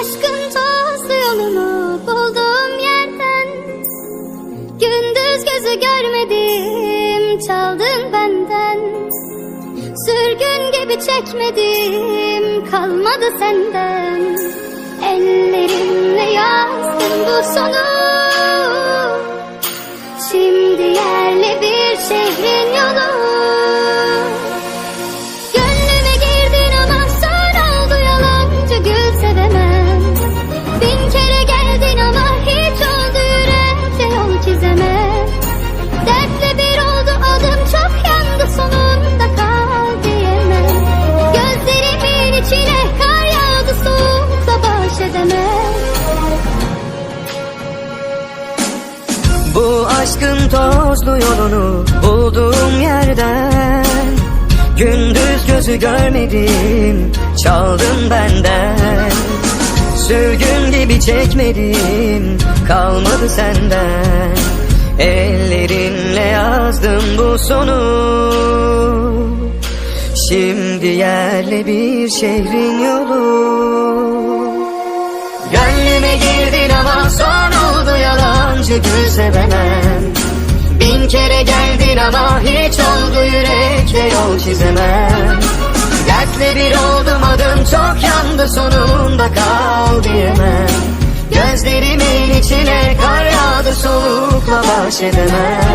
Aşkın tozlu yolunu bulduğum yerden Gündüz gözü görmedim çaldın benden. Sürgün gibi çekmedim kalmadı senden. Ellerimle yazdım bu sonu. Şimdi yerli bir şehrin yolu. Bu aşkın tozlu yolunu bulduğum yerden Gündüz gözü görmedim çaldın benden. Sürgün gibi çekmedim kalmadı senden. Ellerimle yazdım bu sonu. Şimdi yerle bir şehrin yolu gül sevemem Bin kere geldin ama hiç oldu yürekle yol çizemem. Dertle bir oldum adım çok yandı sonunda kal diyemem Gözlerimin içine kar yağdı soğukla baş edemem